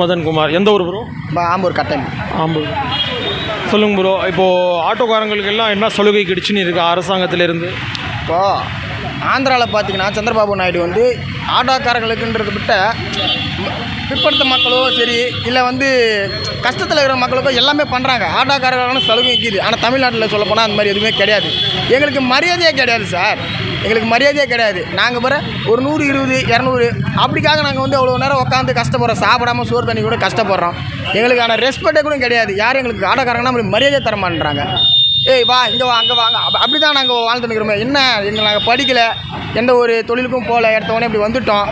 மதன்குமார். எந்த ஊர் ப்ரோ ஆம்பூர் கட்டன் ஆம்பூர். சொல்லுங்க ப்ரோ இப்போது ஆட்டோக்காரங்களுக்கு எல்லாம் என்ன சலுகை கிடைச்சுன்னு இருக்கு அரசாங்கத்திலேருந்து? இப்போது ஆந்திராவில் பார்த்தீங்கன்னா சந்திரபாபு நாயுடு வந்து ஆட்டோக்காரர்களுக்குன்றதை விட்ட பிற்படுத்த மக்களோ சரி இல்லை வந்து கஷ்டத்தில் இருக்கிற மக்களுக்கோ எல்லாமே பண்ணுறாங்க ஆட்டோக்காரர்களும் சலுகை இருக்குது. ஆனால் தமிழ்நாட்டில் சொல்ல போனால் அந்த மாதிரி எதுவுமே கிடையாது. எங்களுக்கு மரியாதையே கிடையாது சார். எங்களுக்கு மரியாதையே கிடையாது. நாங்கள் பிற ஒரு நூறு இருபது இரநூறு அப்படிக்காக நாங்கள் வந்து அவ்வளோ நேரம் உட்காந்து கஷ்டப்படுறோம். சாப்பிடாம சோறு தண்ணி கூட கஷ்டப்படுறோம். எங்களுக்கான ரெஸ்பெக்டே கூட கிடையாது. யாரும் எங்களுக்கு ஆட்டோக்காரங்கன்னா மரியாதையை மரியாதையே தர மாட்டேறாங்க ஏய் வா இங்கே வா அங்கே வாங்க. அப்படி தான் நாங்கள் வாழ்ந்துட்டு இருக்கிறோமே. என்ன? எங்களை நாங்கள் படிக்கலை. எந்த ஒரு தொழிலுக்கும் போகல எடுத்தவொடனே இப்படி வந்துட்டோம்.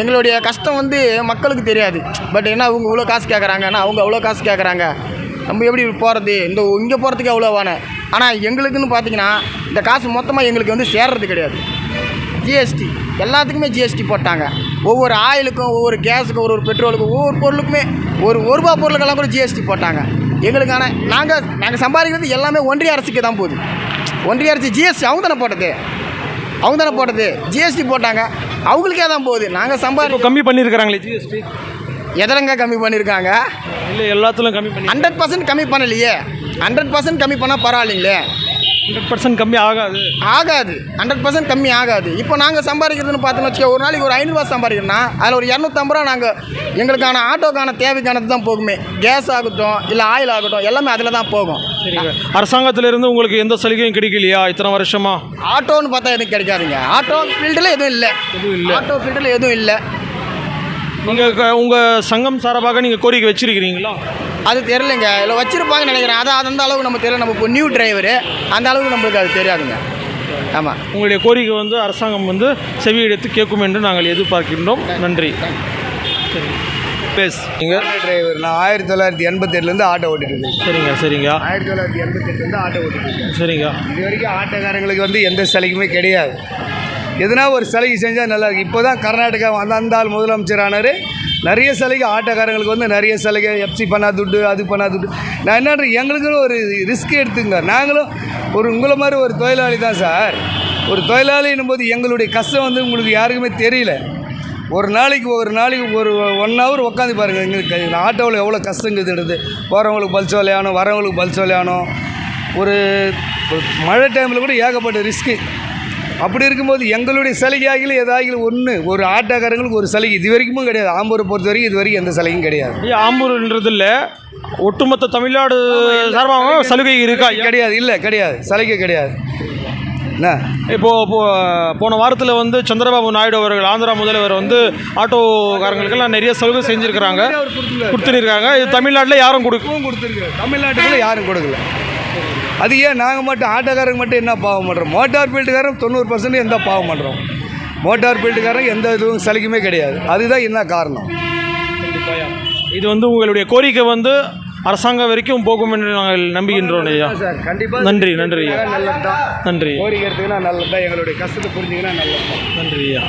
எங்களுடைய கஷ்டம் வந்து மக்களுக்கு தெரியாது. பட் என்ன அவங்க இவ்வளோ காசு கேட்குறாங்கன்னா அவங்க அவ்வளோ காசு கேட்குறாங்க நம்ம எப்படி போகிறது இந்த இங்கே போகிறதுக்கு அவ்வளோவான ஆனால் எங்களுக்குன்னு பார்த்தீங்கன்னா இந்த காசு மொத்தமாக எங்களுக்கு வந்து சேர்றது கிடையாது. ஜிஎஸ்டி எல்லாத்துக்குமே ஜிஎஸ்டி போட்டாங்க. ஒவ்வொரு ஆயிலுக்கும் ஒவ்வொரு கேஸுக்கும் ஒரு ஒரு பெட்ரோலுக்கும் ஒவ்வொரு பொருளுக்குமே ஒரு ஒரு ரூபா பொருளுக்கெல்லாம் கூட ஜிஎஸ்டி போட்டாங்க. எங்களுக்கான நாங்கள் நாங்கள் சம்பாதிக்கிறது எல்லாமே ஒன்றிய அரசுக்கு தான் போகுது. ஒன்றிய அரசு ஜிஎஸ்டி அவங்க தானே போட்டது? அவங்க தானே போட்டது? ஜிஎஸ்டி போட்டாங்க. அவங்களுக்கே தான் போகுது. நாங்கள் சம்பாதி கம்மி பண்ணியிருக்கிறாங்களே ஜிஎஸ்டி எதனங்க கம்மி பண்ணியிருக்காங்க இல்லை எல்லாத்துலையும் கம்மி பண்ணி ஹண்ட்ரட் பர்சன்ட் கம்மி பண்ணலையே. ஹண்ட்ரட் பர்சன்ட் கம்மி பண்ணால் பரவாயில்லைங்களே. ஹண்ட்ரட் பர்சன்ட் கம்மி ஆகாது. ஆகாது. ஹண்ட்ரட் பர்சன்ட் கம்மி ஆகாது. இப்போ நாங்கள் சம்பாதிக்கிறதுன்னு பார்த்தோன்னு வச்சுக்கோ ஒரு நாளைக்கு ஒரு ஐநூறுரூவா சம்பாதிக்கிறோம்னா அதில் ஒரு இரநூத்தம்பது ரூபா நாங்கள் எங்களுக்கான ஆட்டோக்கான தேவைக்கானது தான் போகுமே. கேஸ் ஆகட்டும் இல்லை ஆயில் ஆகட்டும் எல்லாமே அதில் தான் போகும். சரிங்க அரசாங்கத்திலேருந்து உங்களுக்கு எந்த சலுகையும் கிடைக்கலையா? இத்தனை வருஷமா? ஆட்டோன்னு பார்த்தா எதுவும் கிடைக்காதுங்க. ஆட்டோ ஃபீல்டில் எதுவும் இல்லை. எதுவும் இல்லை. ஆட்டோ ஃபீல்டில் எதுவும் இல்லை. நீங்கள் உங்கள் சங்கம் சார்பாக நீங்கள் கோரிக்கை வச்சிருக்கிறீங்களா? அது தெரிலங்க இல்லை வச்சுருப்பாங்கன்னு நினைக்கிறேன். அதான் அந்த அளவுக்கு நம்ம தெரியல. நம்ம இப்போ நியூ டிரைவரு அந்த அளவுக்கு நம்மளுக்கு அது தெரியாதுங்க. ஆமாம் உங்களுடைய கோரிக்கை வந்து அரசாங்கம் வந்து செவி எடுத்து கேட்கும் என்று நாங்கள் எதிர்பார்க்கின்றோம். நன்றி. சரி பேஸ். நீங்கள் டிரைவர் நான் ஆயிரத்தி தொள்ளாயிரத்தி எண்பத்தெட்டுலேருந்து ஆட்டோ ஓட்டிட்டு இருக்கேன் சரிங்க சரிங்க. ஆயிரத்தி தொள்ளாயிரத்தி எண்பத்தெட்டுலேருந்து ஆட்டோ ஓட்டிட்டு இருக்கேன் சரிங்க. இது வரைக்கும் ஆட்டோக்காரங்களுக்கு வந்து எந்த சலுகையுமே கிடையாது. எதுனா ஒரு சலுகை செஞ்சால் நல்லா இருக்கு. இப்போ தான் கர்நாடகா வந்த அந்த ஆள் முதலமைச்சர் ஆனார். நிறைய சலுகை ஆட்டோக்காரங்களுக்கு வந்து நிறைய சலுகை எஃப்சி பண்ணா துட்டு அது பண்ணா துட்டு. நான் என்னன்றேன் எங்களுக்குன்னு ஒரு ரிஸ்க் எடுத்துங்க. நாங்களும் ஒரு உங்களை மாதிரி ஒரு தொழிலாளி தான் சார். ஒரு தொழிலாளின்னும் போது எங்களுடைய கஷ்டம் வந்து உங்களுக்கு யாருக்குமே தெரியல. ஒரு நாளைக்கு ஒரு நாளைக்கு ஒரு ஒன் ஹவர் உட்காந்து பாருங்கள் எங்களுக்கு ஆட்டோவில் எவ்வளோ கஷ்டங்கிறது போகிறவங்களுக்கு பல்சோலையானோ வரவங்களுக்கு பல்சோலையானோ ஒரு மழை டைமில் கூட ஏகப்பட்ட ரிஸ்க்கு அப்படி இருக்கும்போது எங்களுடைய சலுகையாகில ஏதாகிலும் ஒன்று ஒரு ஆட்டோக்காரங்களுக்கு ஒரு சலுகை. இது வரைக்கும் கிடையாது. ஆம்பூரை பொறுத்த வரைக்கும் இது வரைக்கும் எந்த சலுகையும் கிடையாது. ஆம்பூர்ன்றது இல்லை. ஒட்டுமொத்த தமிழ்நாடு சார்பாக சலுகை இருக்கா? கிடையாது. இல்லை கிடையாது. சலுகை கிடையாது. என்ன? இப்போ போ- போன வாரத்தில் வந்து சந்திரபாபு நாயுடு அவர்கள் ஆந்திரா முதல்வர் வந்து ஆட்டோக்காரங்களுக்கெல்லாம் நிறைய சலுகை செஞ்சுருக்கிறாங்க. கொடுத்துருக்காங்க? இது தமிழ்நாட்டில் யாரும் கொடுக்க இப்பவும் கொடுத்துருக்கு தமிழ்நாட்டுக்குள்ள யாரும் கொடுக்கல. அது ஏன் நாங்கள் மட்டும் ஆட்டோக்காரங்க மட்டும் என்ன பாவம் பண்ணுறோம் மோட்டார் ஃபீல்டுக்காரன் தொண்ணூறு பர்சன்ட் எந்த பாவம் பண்ணுறோம் மோட்டார் ஃபீல்டுக்காரன் எந்த இதுவும் சலுகையுமே கிடையாது. அதுதான் என்ன காரணம்? இது வந்து உங்களுடைய கோரிக்கை வந்து அரசாங்கம் வரைக்கும் போகும் என்று நாங்கள் நம்புகின்றோம் ஐயா. கண்டிப்பாக நன்றி நன்றி ஐயா. நல்லது தான் நன்றி கோரிக்கை எடுத்துக்கினா நல்லது தான் எங்களுடைய கஷ்டத்தை புரிஞ்சுக்கினா நல்லது தான் நன்றி ஐயா.